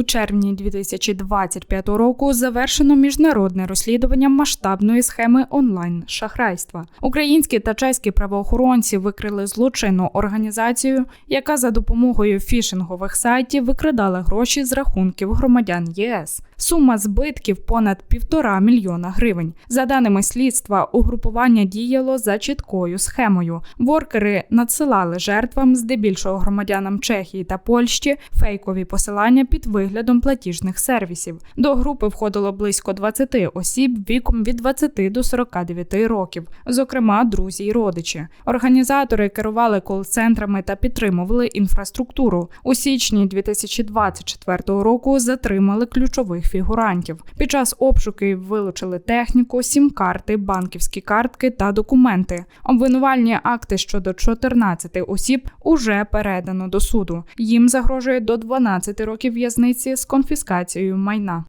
У червні 2025 року завершено міжнародне розслідування масштабної схеми онлайн шахрайства. Українські та чеські правоохоронці викрили злочинну організацію, яка за допомогою фішингових сайтів викрадала гроші з рахунків громадян ЄС. Сума збитків понад півтора мільйона гривень. За даними слідства, угрупування діяло за чіткою схемою. Воркери надсилали жертвам, здебільшого громадянам Чехії та Польщі, фейкові посилання під виглядом платіжних сервісів. До групи входило близько 20 осіб віком від 20 до 49 років, зокрема друзі й родичі. Організатори керували кол-центрами та підтримували інфраструктуру. У січні 2024 року затримали ключових фігурантів. Під час обшуків вилучили техніку, сім-карти, банківські картки та документи. Обвинувальні акти щодо 14 осіб уже передано до суду. Їм загрожує до 12 років в'язниці з конфіскацією майна.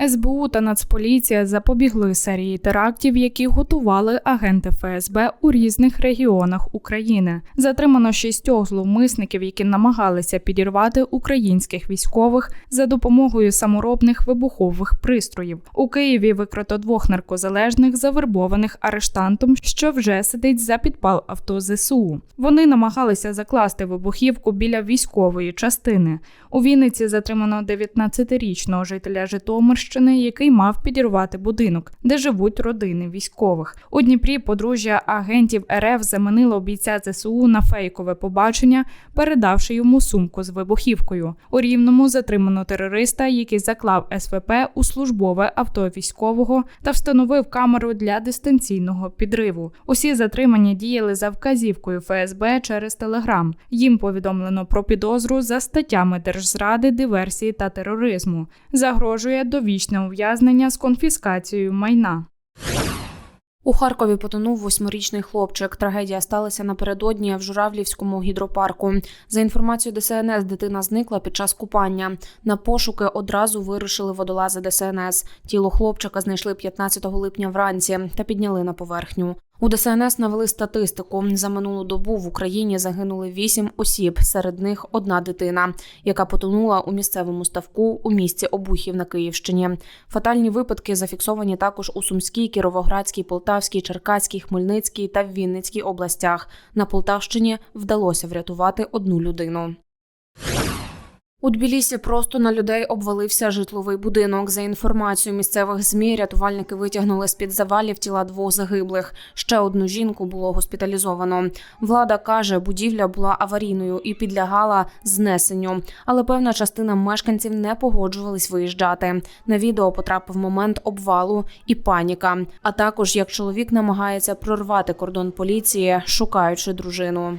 СБУ та Нацполіція запобігли серії терактів, які готували агенти ФСБ у різних регіонах України. Затримано шістьох зловмисників, які намагалися підірвати українських військових за допомогою саморобних вибухових пристроїв. У Києві викрито двох наркозалежних, завербованих арештантом, що вже сидить за підпал авто ЗСУ. Вони намагалися закласти вибухівку біля військової частини. У Вінниці затримано 19-річного жителя Житомирщини, який мав підірвати будинок, де живуть родини військових. У Дніпрі подружжя агентів РФ заманило бійця ЗСУ на фейкове побачення, передавши йому сумку з вибухівкою. У Рівному затримано терориста, який заклав СВП у службове авто військового та встановив камеру для дистанційного підриву. Усі затримані діяли за вказівкою ФСБ через Телеграм. Їм повідомлено про підозру за статтями держзради, диверсії та тероризму. Загрожує довічне ув'язнення з конфіскацією майна. У Харкові потонув восьмирічний хлопчик. Трагедія сталася напередодні в Журавлівському гідропарку. За інформацією ДСНС, дитина зникла під час купання. На пошуки одразу вирушили водолази ДСНС. Тіло хлопчика знайшли 15 липня вранці та підняли на поверхню. У ДСНС навели статистику. За минулу добу в Україні загинули 8 осіб, серед них одна дитина, яка потонула у місцевому ставку у місті Обухів на Київщині. Фатальні випадки зафіксовані також у Сумській, Кіровоградській, Полтавській, Черкаській, Хмельницькій та Вінницькій областях. На Полтавщині вдалося врятувати одну людину. У Тбілісі просто на людей обвалився житловий будинок. За інформацією місцевих змі, рятувальники витягнули з під завалів тіла двох загиблих. Ще одну жінку було госпіталізовано. Влада каже, будівля була аварійною і підлягала знесенню, але певна частина мешканців не погоджувались виїжджати. На відео потрапив момент обвалу і паніка. А також як чоловік намагається прорвати кордон поліції, шукаючи дружину.